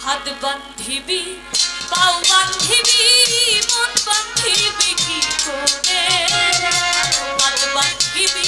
হাত বান্ধিবি পাও বান্ধিবি মন বান্ধিবি কি করে? হাত বান্ধিবি